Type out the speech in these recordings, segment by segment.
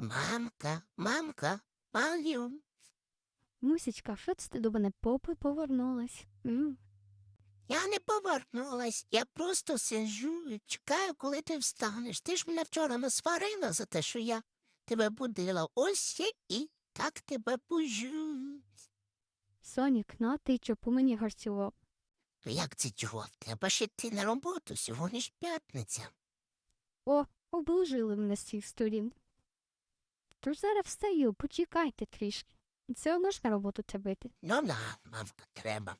Мамка, мамка, маю. Мусічка, що це ти до мене попи повернулась? М? Я не повернулась, я просто сиджу і чекаю, коли ти встанеш. Ти ж мене вчора насварила за те, що я тебе будила. Ось я і так тебе бужу. Сонік, на ти чо по мені гарцював. Як це чого? Треба ж йти на роботу, сьогодні ж п'ятниця. О, облужили мене з цих сторін. Тож зараз встаю, почекайте трішки. Все одно ж на роботу треба йти. Ну да, мамка, треба.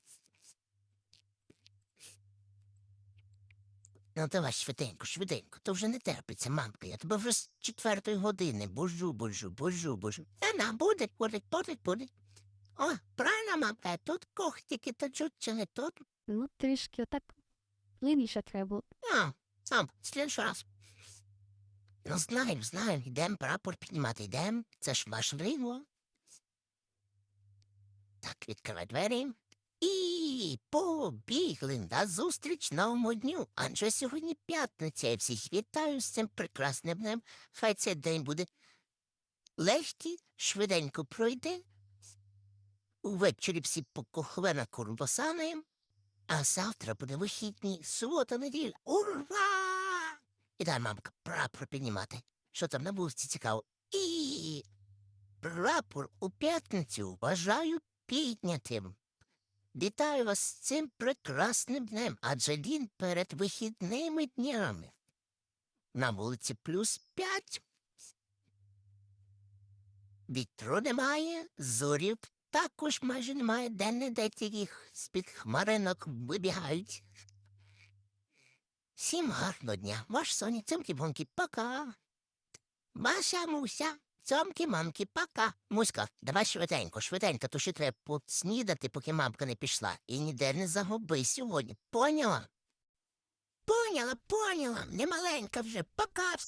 Ну, давай швиденько, швиденько, то вже не терпиться, мамка. Я тебе вже з четвертої години божу, божу, божу, божу. Та на, буде, буде, буде, буде. О, правильно, мамка, тут когтики точуть чи не тут. Ну, трішки отак линіше треба було. А, сам, слідчий раз. Ну, знаємо, знаємо, йдемо прапор піднімати, йдемо. Це ж важливо. Так, відкривай двері. І побігли на зустріч новому дню. Адже сьогодні п'ятниця, я всіх вітаю з цим прекрасним днем. Хай цей день буде легкий, швиденько пройде. Увечері всі покохвена курбасанаєм. А завтра буде вихідні, субота, неділя. Ура! І дай, мамка, прапор піднімати. Що там на вулиці цікаво? І прапор у п'ятницю бажаю піднятим. Вітаю вас з цим прекрасним днем, адже він перед вихідними днями. На вулиці плюс п'ять. Вітру немає, зорів також майже немає, де-не-де тільки з-під хмаринок вибігають. Всім гарного дня. Ваш Соні, цимки-бонки, пока. Маша Муся, цьомки-мамки, пока. Муська, давай швиденько, швиденько, то ще треба поснідати, поки мамка не пішла. І ніде не загуби сьогодні. Поняла? Поняла, поняла. Не маленька вже. Пока.